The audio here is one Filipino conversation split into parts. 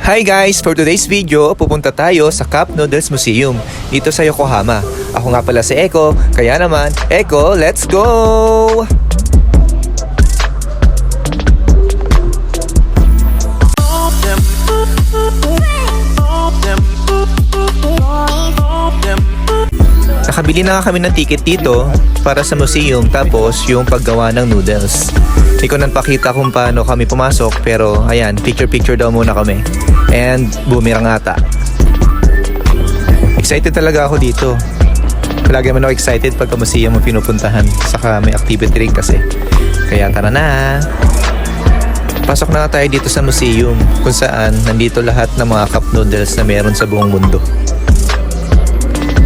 Hi guys! For today's video, pupunta tayo sa Cup Noodles Museum dito sa Yokohama. Ako nga pala si Eko, kaya naman, Eko, let's go! Nakabili na nga kami ng ticket dito para sa museum tapos yung paggawa ng noodles. Hindi ko nang pakita kung paano kami pumasok pero ayan, picture-picture daw muna kami. And bumirang ata. Excited talaga ako dito. Lagi naman ako excited pagka museum ang pinupuntahan. Saka may activity rin kasi. Kaya tara na! Pasok na tayo dito sa museum kung saan nandito lahat ng mga cup noodles na meron sa buong mundo.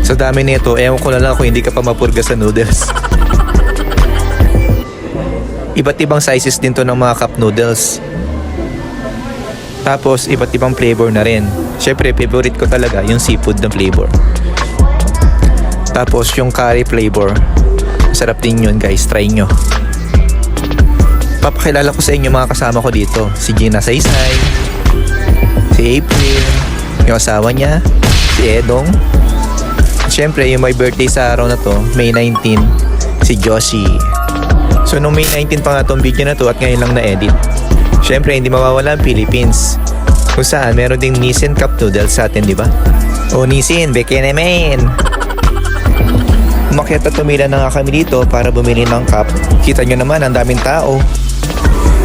Sa dami nito, ewan ko na lang kung hindi ka pa mapurga sa noodles. Iba't ibang sizes din to ng mga cup noodles. Tapos, iba't ibang flavor na rin. Siyempre, favorite ko talaga yung seafood na flavor. Tapos, yung curry flavor. Sarap din yun guys, try nyo. Papakilala ko sa inyo mga kasama ko dito. Si Gina Saysay, si April, yung asawa niya, si Edong, Siyempre, yung my birthday sa araw na to, May 19, si Joshi. So, nung May 19 pa nga tong video na to at ngayon lang na-edit. Siyempre, hindi mawawala ang Philippines. Kung saan, meron ding Nissin Cup Noodles sa atin, di ba? O Nissin, beke naman! Umakyat at tumila na nga kami dito para bumili ng cup. Kita nyo naman, ang daming tao.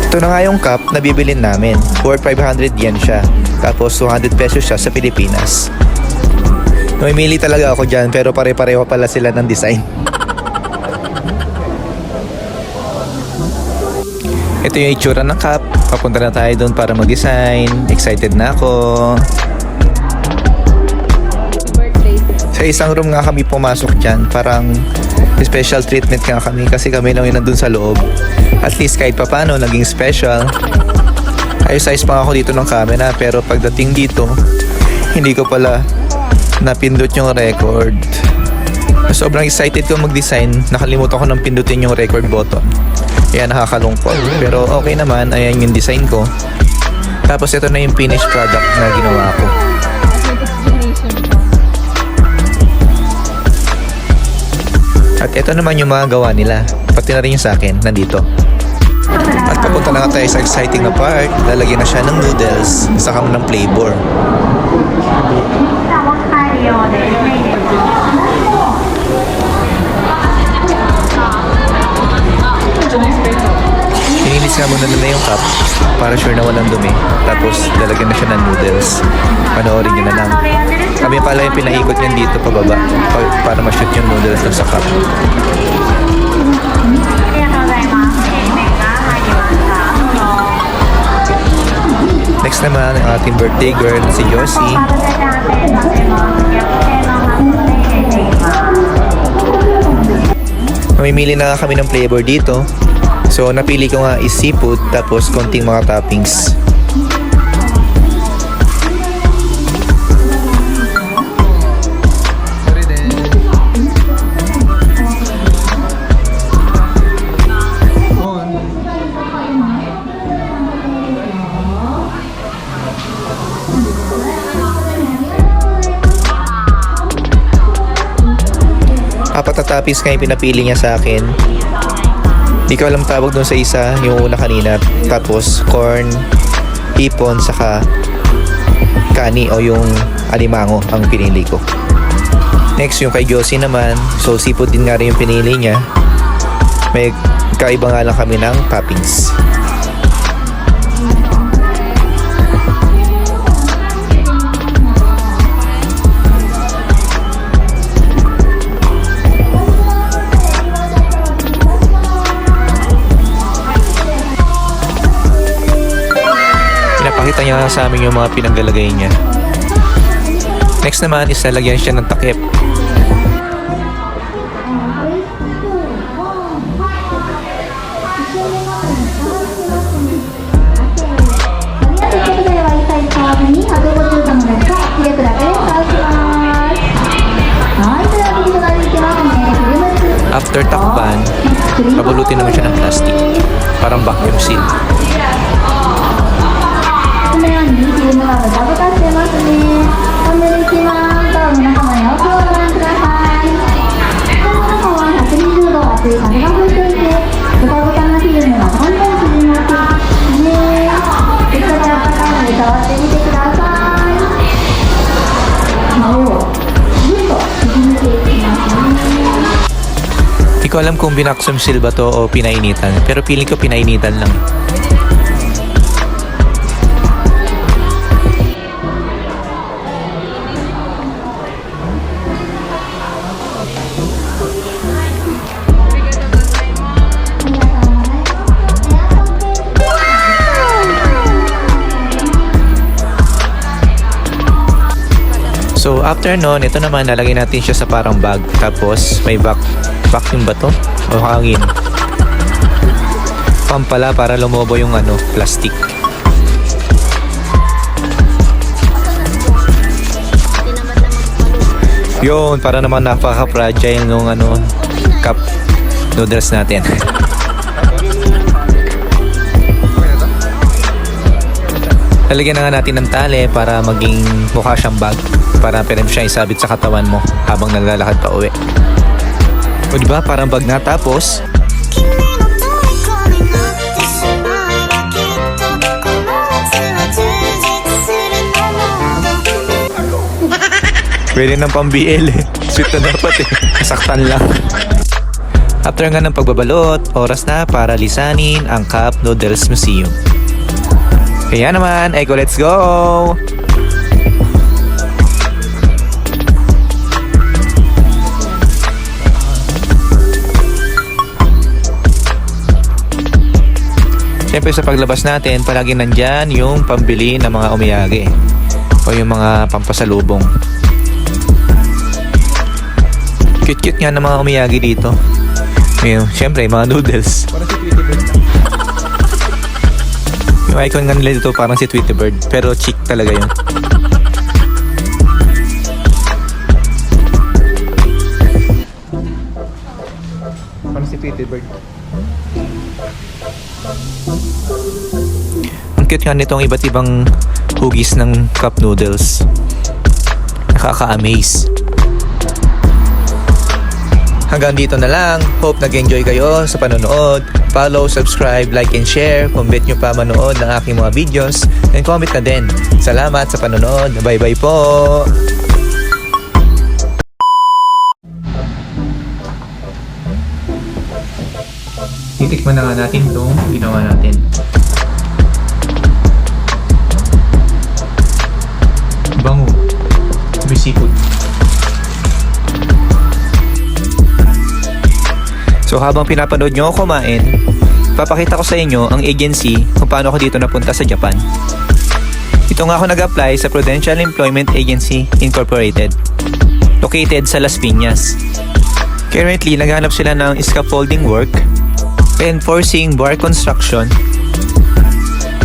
Ito na nga yung cup na bibilin namin. For 500 yen siya. Tapos 200 pesos siya sa Pilipinas. Mamimili talaga ako dyan pero pare-pareho pala sila ng design. Ito yung itsura ng cup. Papunta na tayo doon para mag-design. Excited na ako. Sa isang room nga kami pumasok dyan. Parang special treatment nga kami kasi kami lang yung nandun sa loob. At least kahit papano naging special. Ayos size pa ako dito ng camera pero pagdating dito, hindi ko pala napindot yung record. Sobrang excited ko mag-design. Nakalimutan ko nang pindutin yung record button. Kaya nakakalungkot. Pero okay naman. Ayan yung design ko. Tapos ito na yung finished product na ginawa ko. At ito naman yung mga gawa nila. Pati na rin yung sa akin. Nandito. At papunta na nga tayo sa exciting na part. Lalagyan na siya ng noodles. Saka ng flavor. Inilis nga muna nila yung cup para sure na walang dumi. Tapos lalagyan na siya ng noodles. Panoorin nyo na lang. Kami pala yung pinaikot niyan dito pababa para ma-shoot yung noodles sa cup. Next naman ang ating birthday girl si Yossi. Mamimili na kami ng flavor dito. So napili ko nga is seafood tapos konting mga toppings. Apat na toppings nga yung pinapili niya sa akin. Di ko alam tawag dun sa isa, yung una kanina. Tapos, corn, ipon, saka kani o yung alimango ang pinili ko. Next, yung kay Josie naman. So, seafood din nga rin yung pinili niya. May kaiba nga lang kami ng toppings. Niya sa amin yung mga pinanggalagay niya. Next naman is lalagyan siya ng takip. After takpan, pabulutin naman siya ng plastic. Parang vacuum seal. Alam kung binaksum seal ba to o pinainitan. Pero feeling ko pinainitan lang. So after nun, ito naman lalagay natin siya sa parang bag. Tapos may vac vacuum ba to? O hangin? Pump pala para lumobo yung ano, plastic. Yun, para naman napaka-fragile nung ano, cup noodles natin. Lalagyan na nga natin ng tali para maging mukha siyang bag. Para pwede siya isabit sa katawan mo habang naglalakad pa uwi. O diba, parang bag natapos. Pwede ng pang BL eh. Sweet na dapat eh. Saktan lang. After nga ng pagbabalot, oras na para lisanin ang Cup Noodles Museum. Kaya naman, Eko, let's go! Siyempre sa paglabas natin, palagi nandyan yung pambili ng mga umiyage o yung mga pampasalubong. Cute-cute nga ng mga umiyagi dito. Yung, syempre, yung mga noodles. Yung icon nga nila dito parang si Tweety Bird. Pero chick talaga yun. Parang si Tweety Bird. Cute nga nitong iba't ibang hugis ng cup noodles. Nakaka-amaze. Hanggang dito na lang. Hope nag-enjoy kayo sa panonood. Follow, subscribe, like, and share. Kung bet nyo pa manood ng aking mga videos. And comment na din. Salamat sa panonood. Bye-bye po! Titikman na nga natin itong ginawa natin. Bango. May seafood. So habang pinapanood nyo ako kumain, papakita ko sa inyo ang agency kung paano ako dito napunta sa Japan. Ito nga ako nag-apply sa Prudential Employment Agency Incorporated, located sa Las Piñas. Currently, naghanap sila ng scaffolding work, reinforcing bar construction,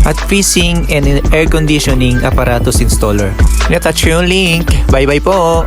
at freezing and air conditioning apparatus installer. Natouch yung link. Bye-bye po!